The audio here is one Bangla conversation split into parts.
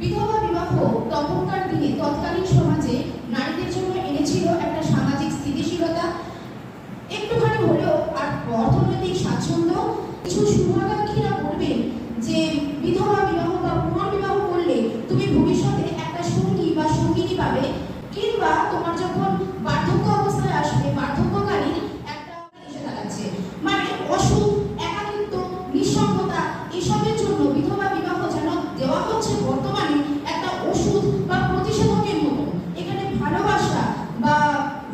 বিধবা বিবাহ তখনকার দিনে তৎকালীন সমাজে নারীদের জন্য এনেছিল একটা সামাজিক স্থিতিশীলতা। একটুখানি হলেও আর অর্থনৈতিক স্বাচ্ছন্দ্য, কিছু শুভাকাঙ্ক্ষীরা বলবেন যে বিধবা বিবাহ বা পুনর্বিবাহ করলে তুমি ভবিষ্যতে একটা সঙ্গী বা সঙ্গিনী পাবে কিংবা তোমার যখন বার্ধক্য অবস্থায় আসবে বার্ধক্যকালীন একটা এসে দাঁড়াচ্ছে মানে অসুখ একাকিত্ব নিঃসঙ্গতা এসবের জন্য বিধবা বিবাহ যেন দেওয়া হচ্ছে বর্তমানে একটা ওষুধ বা প্রতিষেধকের মতো এখানে ভালোবাসা বা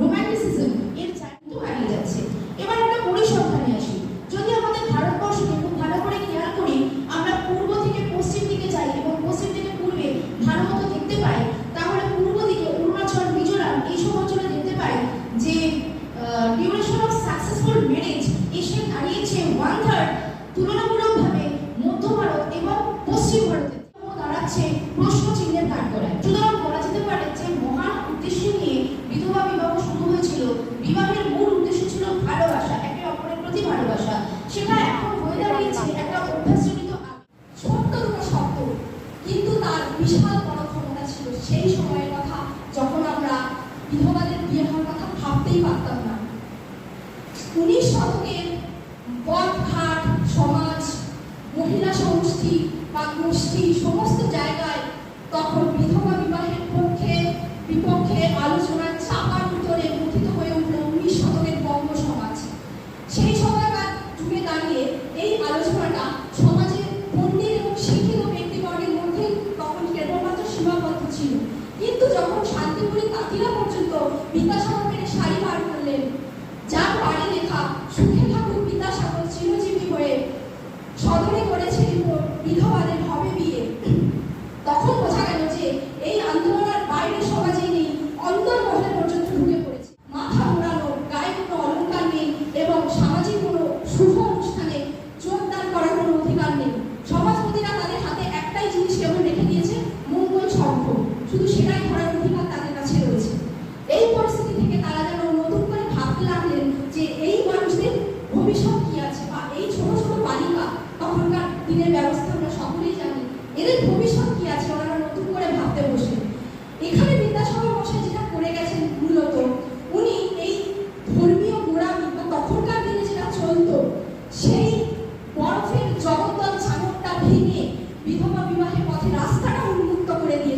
রোম্যান্টিসিজম এর চাহিদা হারিয়ে যাচ্ছে এবার একটা পরিসংখ্যানে আসি যদি আমাদের ভারতবর্ষকে খুব ভালো করে খেয়াল করি আমরা পূর্ব থেকে পশ্চিম দিকে যাই এবং পশ্চিম থেকে পূর্বে ভালো মতো দেখতে পাই তাহলে পূর্ব দিকে অরুণাচল মিজোরাম এই সব অঞ্চলে দেখতে পাই যে ডিউরেশন অফ সাকসেসফুল ম্যারেজ এসে দাঁড়িয়েছে ওয়ান থার্ড তুলনামূলকভাবে মধ্য ভারত এবং পশ্চিম ভারতে দাঁড়াচ্ছে প্রশ্ন চিহ্নের কাঠ করায় সুতরাং বলা যেতে পারে যে মহান উদ্দেশ্য নিয়ে বিধবা বিবাহ শুরু হয়েছিল। বিবাহের মূল উদ্দেশ্য ছিল ভালোবাসা, একে অপরের প্রতি ভালোবাসা। সেটা এখন হয়ে দাঁড়িয়েছে একটা অভ্যাসজনিত। ছোট্ট দুটো কিন্তু তার বিশাল বড় ক্ষমতা ছিল সেই সময়ের কথা যখন আমরা বিধবাদের বিয়ে হওয়ার কথা ভাবতেই পারতাম না উনিশ শতকের পথঘাট সমাজ মহিলা সমষ্টি বা গোষ্ঠী সমস্ত জায়গায় তখন বিধবা বিবাহের পক্ষে, বিপক্ষে আলোচনার চাপার ভিতরে গঠিত হয়ে উঠল উনিশ শতকের বঙ্গ সমাজ। সেই সময়কার যুগে দাঁড়িয়ে এই আলোচনাটা সমাজের পণ্ডিত এবং শিক্ষিত ব্যক্তিবর্গের মধ্যে তখন কেবলমাত্র সীমাবদ্ধ ছিল। কিন্তু যখন শান্তিপুরি তাঁতিরা পর্যন্ত বিদ্যাসাগর পেরে শাড়ি বার করলেন, যার বাড়ি লেখা সুখে ঠাকুর বিদ্যাসাগর চিরজীবী হয়ে সদরে করেছে রিপোর্ট বিধবাদের হবে বিয়ে তখন বোঝা গেল যে এই আন্দোলনের বাইরের সমাজেই নেই অন্তর্মহলে পর্যন্ত ঢুকে পড়েছে মাথা মোড়ানো গায়ে কোনো অলঙ্কার নেই এবং সামাজিক কোনো শুভ অনুষ্ঠানে যোগদান করার কোনো অধিকার নেই সমাজপতিরা তাদের হাতে একটাই জিনিস কেবল রেখে দিয়েছে মঙ্গল শঙ্খ শুধু সেটাই ধরার অধিকার তাদের কাছে রয়েছে এই পরিস্থিতি থেকে তারা যেন নতুন করে ভাবতে লাগলেন যে এই মানুষদের ভবিষ্যৎ কি আছে বা এই ছোট ছোট বালিকা তখনকার দিনের ব্যবস্থা আমরা সকলেই জানি এদের ভবিষ্যৎ কি আছে ওনারা নতুন করে ভাবতে বসলেন এখানে বিদ্যাসাগর মশাই যেটা করে গেছেন মূলত উনি এই ধর্মীয় গোড়ামি বা তখনকার দিনে যেটা চলতো সেই বরফের জগদ্দল ছাগলটা ভেঙে বিধবা বিবাহের পথে রাস্তাটা উন্মুক্ত করে দিয়ে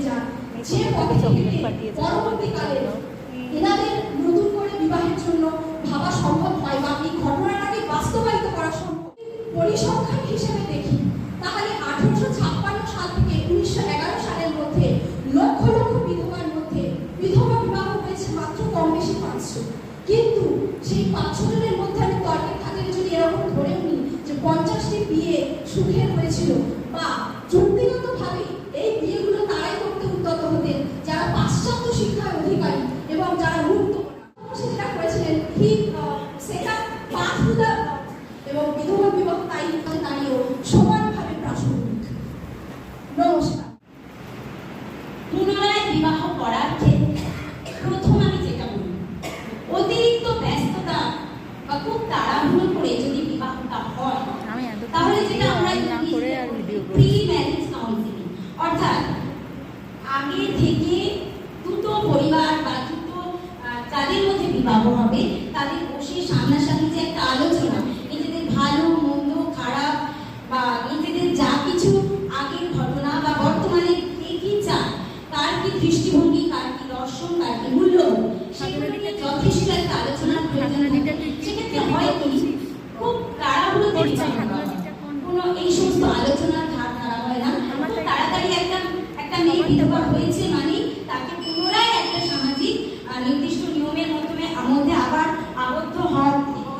লক্ষ লক্ষ বিধবার মধ্যে বিধবা বিবাহ হয়েছে মাত্র কম বেশি পাঁচশো কিন্তু সেই পাঁচশো জনের মধ্যে আমি তর্কের খাতিরে যদি এরকম ধরেও যে পঞ্চাশটি বিয়ে সুখের হয়েছিল বা করেছিলেন ঠিক সেটা পাথুদা এবং বিধবা বিবাহ তাই এখানে দাঁড়িয়েও সমানভাবে প্রাসঙ্গিক। নমস্কার। পুনরায় বিবাহ করার ক্ষেত্রে প্রথম আমি যেটা বলি অতিরিক্ত ব্যস্ততা বা খুব তাড়াহুড়ো করে যদি বিবাহটা হয় তাহলে যেটা আমরা অন করে আর প্রি ম্যারেজ কাউন্সিলিং অর্থাৎ আগে থেকে দুটো পরিবার বা দুটো আহ, যাদের হবে। তাদের বসে সামনাসামনি যে একটা আলোচনা, নিজেদের ভালো, মন্দ, খারাপ বা নিজেদের যা কিছু আগের ঘটনা বা বর্তমানে কে কি চায়, কার কি দৃষ্টিভঙ্গি, কার কি দর্শন, কার কি মূল্যবোধ সেগুলো নিয়ে যথেষ্ট একটা আলোচনার প্রয়োজন সেক্ষেত্রে হয় কি, খুব তাড়াহুড়োতে বিবাহ কোনো এই সমস্ত আলোচনার ধার ধারা হয় না। খুব তাড়াতাড়ি একটা একটা মেয়ে বিধবা হয়েছে মানে তাকে পুনরায় একটা সামাজিক আহ, নির্দিষ্ট নিয়মের মাধ্যমে মধ্যে আবার আবদ্ধ হওয়ার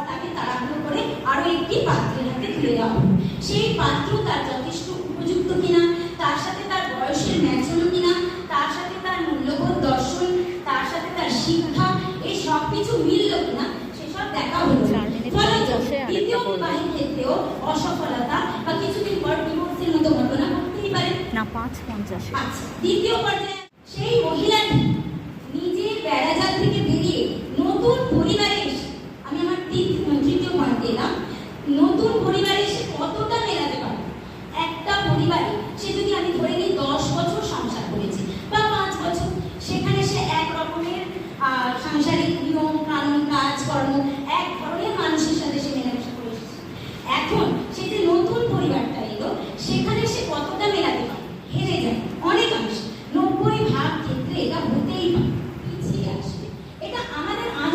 তাকে তাড়াহুড়ো করে আরও একটি পাত্রের হাতে তুলে দেওয়া হলো। সেই পাত্র তার যথেষ্ট উপযুক্ত কিনা তার সাথে তার বয়সের ম্যাচ হলো কিনা তার সাথে তার মূল্যবোধ দর্শন তার সাথে তার শিক্ষা এই সব কিছু মিলল কিনা সেসব দেখা হলো। রাজনীতি ফলে বসে আরেকটা দ্বিতীয় বিবাহের ক্ষেত্রেও অসফলতা বা কিছুদিন পর ডিভোর্সের মতো ঘটনা ঘটতেই পারে। না পাঁচ পঞ্চাশে। আচ্ছা দ্বিতীয় পর্যায়ে সেই মহিলাটি নিজের বেড়াজাল থেকে বেরিয়ে নতুন পরিবারে এসে আমি আমার তৃতীয় তৃতীয় পয়েন্টে এলাম নতুন পরিবারে এসে কতটা মেলাতে পারে একটা পরিবারে সে যদি আমি ধরে নিই দশ বছর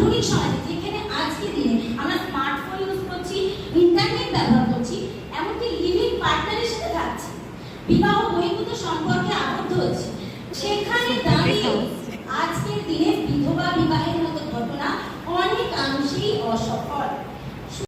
আধুনিক সমাজে যেখানে আজকে দিনে আমরা স্মার্টফোন ইউজ করছি ইন্টারনেট ব্যবহার করছি, এমনকি লিভিং পার্টনারের সাথে থাকছি। বিবাহ বহির্ভূত সম্পর্কে আবদ্ধ হচ্ছে। সেখানে দাঁড়িয়ে আজকের দিনে বিধবা বিবাহের মতো ঘটনা অনেকাংশেই অসফল।